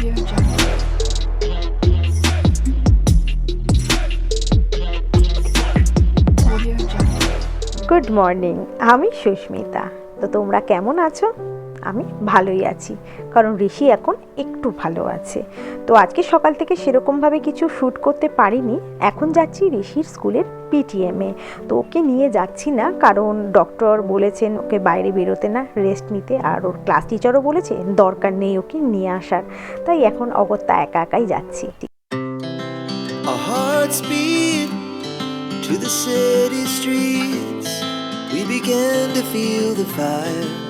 Good morning আমি সুস্মিতা। তো তোমরা কেমন আছো? আমি ভালোই আছি। কারণ ঋষি এখন একটু ভালো আছে। তো আজকে সকাল থেকে সেরকমভাবে কিছু শ্যুট করতে পারিনি। এখন যাচ্ছি ঋষির স্কুলের পিটিএমে। তো ওকে নিয়ে যাচ্ছি না, কারণ ডক্টর বলেছেন ওকে বাইরে বেরোতে না, রেস্ট নিতে। আর ওর ক্লাস টিচারও বলেছে, দরকার নেই ওকে নিয়ে আসার। তাই এখন অগত্যা একা একাই যাচ্ছি। To the city streets. We began to feel the fire.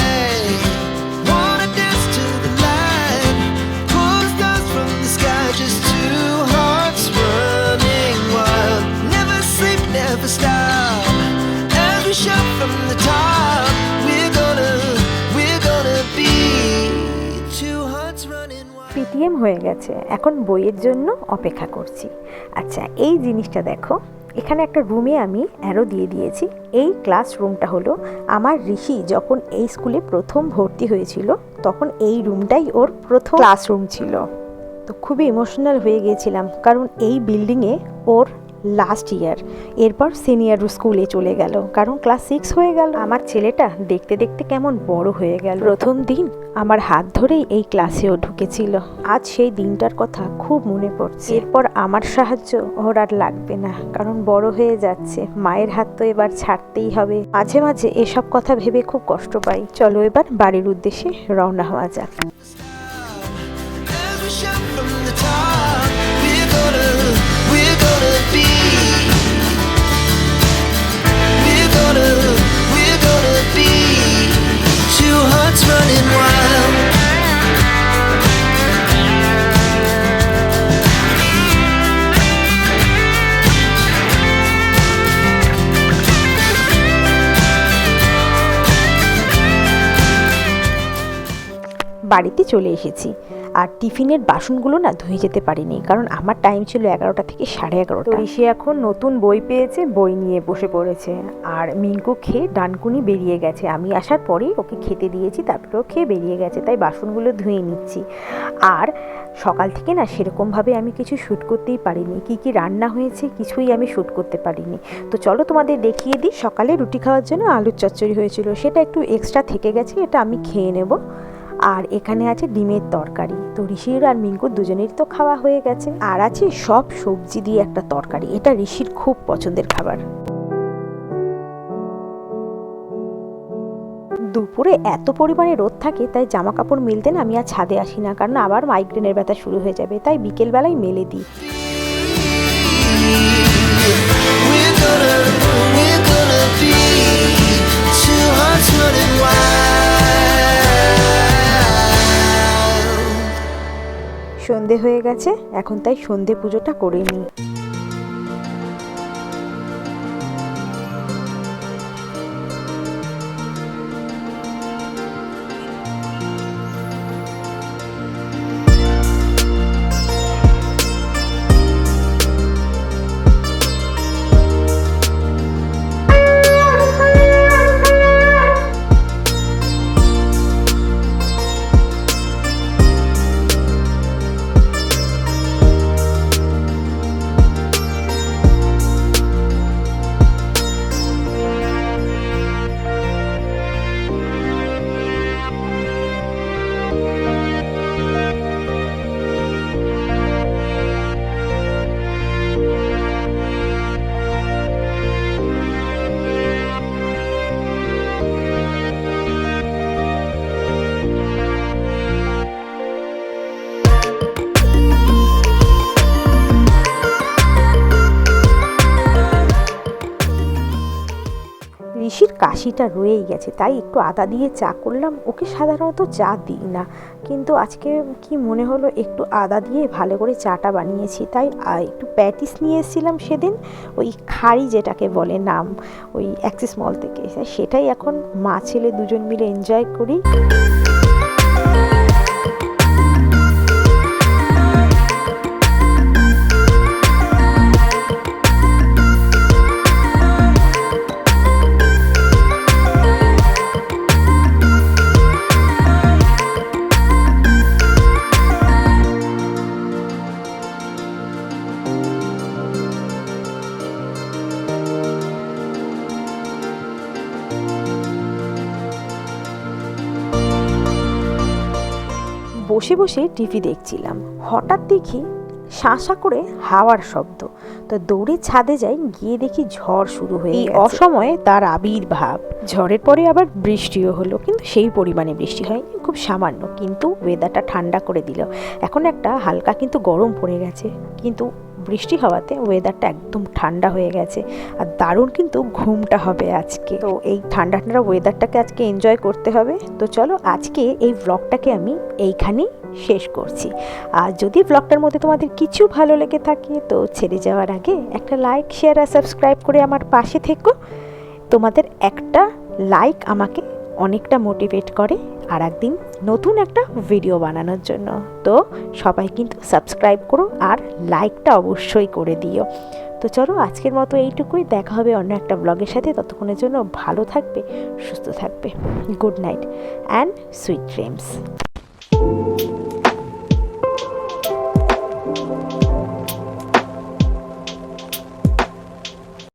never stop. We shout from the top, we're gonna, we're gonna be. PTM হয়ে গেছে। এখন বইয়ের জন্য অপেক্ষা করছি। আচ্ছা এই জিনিসটা দেখো। এখানে একটা রুমে আমি অ্যারো দিয়ে দিয়েছি। এই ক্লাস রুমটা হলো আমার ঋষি যখন এই স্কুলে প্রথম ভর্তি হয়েছিল তখন এই রুমটাই ওর প্রথম ক্লাসরুম ছিল। তো খুবই ইমোশনাল হয়ে গিয়েছিলাম কারণ এই বিল্ডিংয়ে ওর লাস্ট ইয়ার এরপর সিনিয়র স্কুলে চলে গেল। কারণ ক্লাস সিক্স হয়ে গেল। আমার ছেলেটা দেখতে দেখতে কেমন বড় হয়ে গেল। প্রথম দিন আমার হাত ধরেই এই ক্লাসেও ঢুকেছিল। আজ সেই দিনটার কথা খুব মনে পড়ছে। এরপর আমার সাহায্য ওর আর লাগবে না, কারণ বড় হয়ে যাচ্ছে। মায়ের হাত তো এবার ছাড়তেই হবে। মাঝে মাঝে এসব কথা ভেবে খুব কষ্ট পাই। চলো এবার বাড়ির উদ্দেশ্যে রওনা হওয়া যাক। বাড়িতে চলে এসেছি। আর টিফিনের বাসনগুলো না ধুয়ে যেতে পারিনি, কারণ আমার টাইম ছিল এগারোটা থেকে সাড়ে এগারোটা। ঋষি এখন নতুন বই পেয়েছে, বই নিয়ে বসে পড়েছে। আর মিঙ্কু খেয়ে ডানকুনি বেরিয়ে গেছে। আমি আসার পরেই ওকে খেতে দিয়েছি তারপরে ও খেয়ে বেরিয়ে গেছে, তাই বাসনগুলো ধুয়ে নিচ্ছি। আর সকাল থেকে না সেরকমভাবে আমি কিছু শ্যুট করতেই পারিনি। কি কি রান্না হয়েছে কিছুই আমি শ্যুট করতে পারিনি। তো চলো তোমাদের দেখিয়ে দিই, সকালে রুটি খাওয়ার জন্য আলুর চচ্চড়ি হয়েছিল। সেটা একটু এক্সট্রা থেকে গেছে, এটা আমি খেয়ে নেব। আর এখানে আছে ডিমের তরকারি। তো ঋষির আর মিঙ্কুর দুজনেরই তো খাওয়া হয়ে গেছে। আর আছে সব সবজি দিয়ে একটা তরকারি। এটা ঋষির খুব পছন্দের খাবার। দুপুরে এত পরিমাণে রোদ থাকে তাই জামা কাপড় মেলতে না আমি আর ছাদে আসি না। কারণ আবার মাইগ্রেনের ব্যথা শুরু হয়ে যাবে তাই বিকেলবেলায় মেলে দিই। We're gonna, be. Two hearts running wild. সন্ধে হয়ে গেছে এখন তাই সন্ধে পুজোটা করে নিই কাশিটা রয়েই গেছে, তাই একটু আদা দিয়ে চা করলাম। ওকে সাধারণত চা দিই না, কিন্তু আজকে কি মনে হলো একটু আদা দিয়ে ভালো করে চাটা বানিয়েছি, তাই একটু প্যাটিস নিয়ে এসেছিলাম সেদিন, ওই খাড়ি যেটাকে বলে নাম, ওই অ্যাক্সিস মল থেকে। সেটাই এখন মা ছেলে দুজন মিলে এনজয় করি। বসে বসে টিভি দেখছিলাম। হঠাৎ দেখি শাঁসা করে হাওয়ার শব্দ। তো দৌড়ে ছাদে যাই গিয়ে দেখি ঝড় শুরু হয়ে এই অসময়ে তার আবির্ভাব ঝড়ের পরে আবার বৃষ্টিও হলো কিন্তু সেই পরিমাণে বৃষ্টি হয়নি খুব সামান্য। কিন্তু ওয়েদারটা ঠান্ডা করে দিল। এখন একটা হালকা কিন্তু গরম পড়ে গেছে। কিন্তু বৃষ্টি হওয়াতে ওয়েদারটা একদম ঠান্ডা হয়ে গেছে। আর দারুণ কিন্তু ঘুমটা হবে আজকে। তো এই ঠান্ডা ঠান্ডা ওয়েদারটাকে আজকে এনজয় করতে হবে। তো চলো আজকে এই ব্লগটাকে আমি এইখানেই শেষ করছি। আর যদি ব্লগটার মধ্যে তোমাদের কিছু ভালো লেগে থাকে, তো ছেড়ে যাওয়ার আগে একটা লাইক শেয়ার আর সাবস্ক্রাইব করে আমার পাশে থেকো। তোমাদের একটা লাইক আমাকে অনেকটা মোটিভেট করে আর একদিন নতুন একটা ভিডিও বানানোর জন্য। তো সবাই কিন্তু সাবস্ক্রাইব করো আর লাইকটা অবশ্যই করে দিও। তো চলো আজকের মতো এইটুকুই। দেখা হবে অন্য একটা ব্লগের সাথে। ততক্ষণের জন্য ভালো থাকবে, সুস্থ থাকবে। Good night and sweet dreams